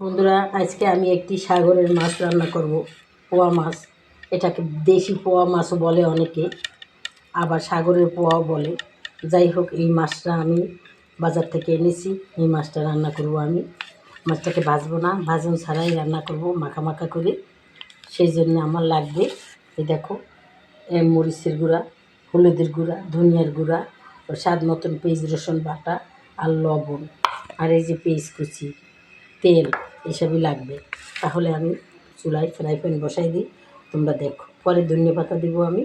বন্ধুরা, আজকে আমি একটি সাগরের মাছ রান্না করব, পোয়া মাছ। এটাকে দেশি পোয়া মাছও বলে অনেকে, আবার সাগরের পোয়াও বলে। যাই হোক, এই মাছটা আমি বাজার থেকে এনেছি, এই মাছটা রান্না করব আমি। মাছটাকে ভাজবো না, ভাজন ছাড়াই রান্না করব, মাখা মাখা করে। সেই জন্য আমার লাগবে, এই দেখো মরিচের গুঁড়া, হলুদের গুঁড়া, ধনিয়ার গুঁড়া স্বাদ মতন পেঁয়াজ রসুন বাটা আর লবণ। আর এই যে পেঁয়াজ কুচি, তেল। এসবই লাগবে। তাহলে আমি চুলায় ফ্রাই প্যান বসাই দিই, তোমরা দেখো। পরে ধনিয়া পাতা দিব আমি।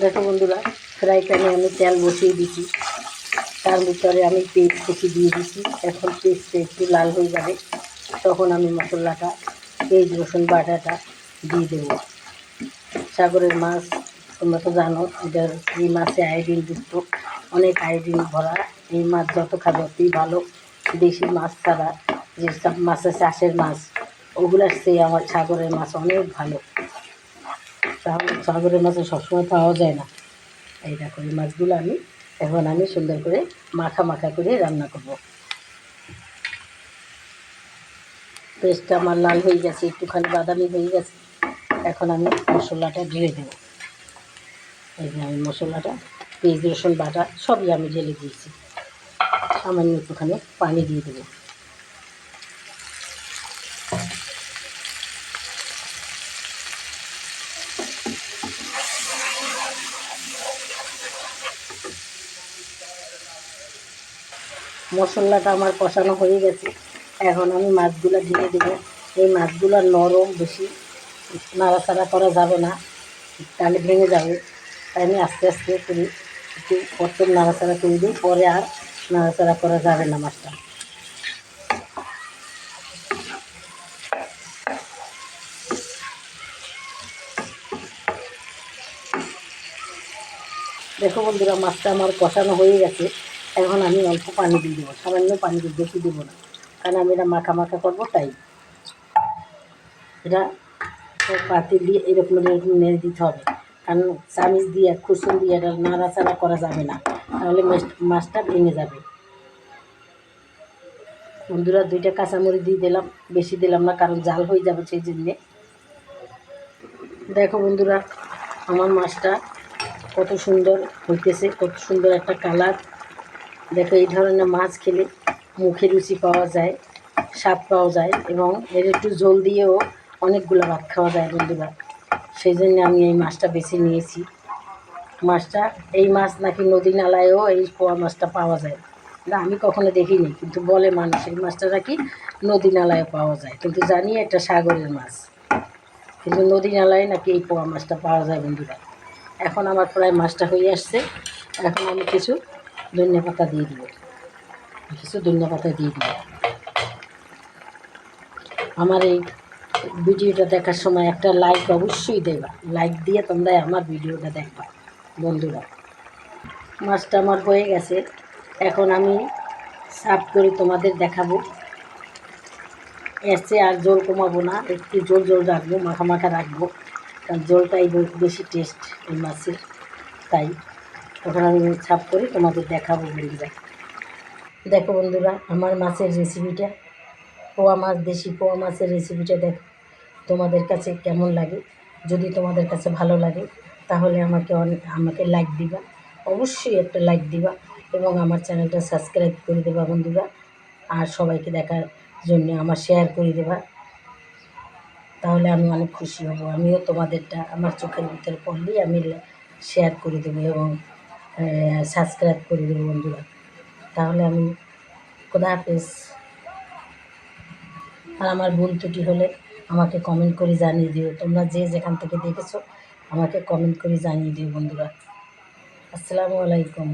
দেখো বন্ধুরা, ফ্রাই প্যানে আমি তেল বসিয়ে দিচ্ছি তার ভিতরে আমি পেঁয়াজ কুচি দিয়ে দিচ্ছি এখন পেঁয়াজটা একটু লাল হয়ে যাবে। তখন আমি মশলাটা, পেঁয়াজ, রসুন, বাটাটা দিয়ে দেবো। সাগরের মাছ, তোমরা তো জানো এটার এই মাছে আয়োডিন যুক্ত। অনেক আয়োডিন ভরা। এই মাছ যত খাবে ততই ভালো। দেশি মাছ ছাড়া যেসব মাছ আছে চাষের মাছ। ওগুলোর চেয়ে আমার সাগরের মাছ অনেক ভালো। সাগরের মাছ সবসময় পাওয়া যায় না। এই দেখো, এই মাছগুলো আমি এখন আমি সুন্দর করে মাখা মাখা করে রান্না করব। পেস্টটা আমার লাল হয়ে গেছে, একটুখানি বাদামি হয়ে গেছে। এখন আমি মশলাটা ঢেলে দেবো। এই যে আমি মশলাটা, পেঁয়াজ, রসুন বাটা সবই আমি ঢেলে দিয়েছি। সামান্য একটুখানি পানি দিয়ে দেবো। মশলাটা আমার কষানো হয়ে গেছে। এখন আমি মাছগুলো ঢেলে দেবো। এই মাছগুলো নরম, বেশি নাড়াচাড়া করা যাবে না। তাহলে ভেঙে যাবে। তাই আমি আস্তে আস্তে করি একটু প্রথম নাড়াচাড়া করে দিই, পরে আর নাড়াচাড়া করা যাবে না মাছটা। দেখো বন্ধুরা, মাছটা আমার কষানো হয়ে গেছে। এখন আমি অল্প পানি দিয়ে দেবো, সামান্য পানি দিয়ে, বেশি দেবো না। কারণ আমি এটা মাখা মাখা করব, তাই। এটা পাতি দিয়ে এরকম এরকম নেড়ে দিতে হবে। কারণ চামিচ দিয়ে খুসুন দিয়ে এটা নাড়াচাড়া করা যাবে না। তাহলে মাছ- মাছটা ভেঙে যাবে। বন্ধুরা, দুইটা কাঁচামরিচ দিয়ে দিলাম, বেশি দিলাম না, কারণ জাল হয়ে যাবে সেই জন্যে। দেখো বন্ধুরা, আমার মাছটা কত সুন্দর হইতেছে, কত সুন্দর একটা কালার। দেখো, এই ধরনের মাছ খেলে মুখে রুচি পাওয়া যায়, স্বাদ পাওয়া যায় এবং এর একটু জল দিয়েও অনেকগুলো ভাত খাওয়া যায় বন্ধুরা। সেই জন্য আমি এই মাছটা বেছে নিয়েছি। মাছটা, এই মাছ নাকি নদী নালায়ও এই পোয়া মাছটা পাওয়া যায়। না, আমি কখনো দেখিনি, কিন্তু বলে মানুষ, এই মাছটা নাকি নদী নালায় পাওয়া যায়। কিন্তু জানি এটা সাগরের মাছ। কিন্তু নদী নালায় নাকি এই পোয়া মাছটা পাওয়া যায় বন্ধুরা। এখন আমার প্রায় মাছটা হয়ে আসছে। এখন আমি কিছু ধনিয়া পাতা দিয়ে দিব কিছু ধনিয়া পাতা দিয়ে দিব আমার এই ভিডিওটা দেখার সময় একটা লাইক অবশ্যই দেবা। লাইক দিয়ে তোমরা আমার ভিডিওটা দেখবা, বন্ধুরা। মাছটা আমার হয়ে গেছে। এখন আমি সার্ভ করে তোমাদের দেখাবো। এসে আর জল কমাবো না, একটু জল জল রাখব, মাখা মাখা রাখব। কারণ জলটাই বেশি টেস্ট এই মাছের, তাই। তখন আমি ছাপ করে তোমাদের দেখাবো বন্ধুরা দেখো বন্ধুরা, আমার মাছের রেসিপিটা পোয়া মাছ, দেশি পোয়া মাছের রেসিপিটা দেখো। তোমাদের কাছে কেমন লাগে? যদি তোমাদের কাছে ভালো লাগে, তাহলে আমাকে অনেক আমাকে লাইক দিবা। অবশ্যই একটা লাইক দিবা এবং আমার চ্যানেলটা সাবস্ক্রাইব করে দেবা বন্ধুরা। আর সবাইকে দেখার জন্য আমার শেয়ার করে দেবা। তাহলে আমি অনেক খুশি হব। আমিও তোমাদেরটা আমার চোখের ভিতরে পড়লেই আমি শেয়ার করে দেবো এবং সাবস্ক্রাইব করে দেবো বন্ধুরা। তাহলে আমি খোদা হাফেজ। আর আমার ভুল ত্রুটি হলে আমাকে কমেন্ট করে জানিয়ে দিও। তোমরা যে যেখান থেকে দেখেছ, আমাকে কমেন্ট করে জানিয়ে দিও বন্ধুরা। আসসালামু আলাইকুম।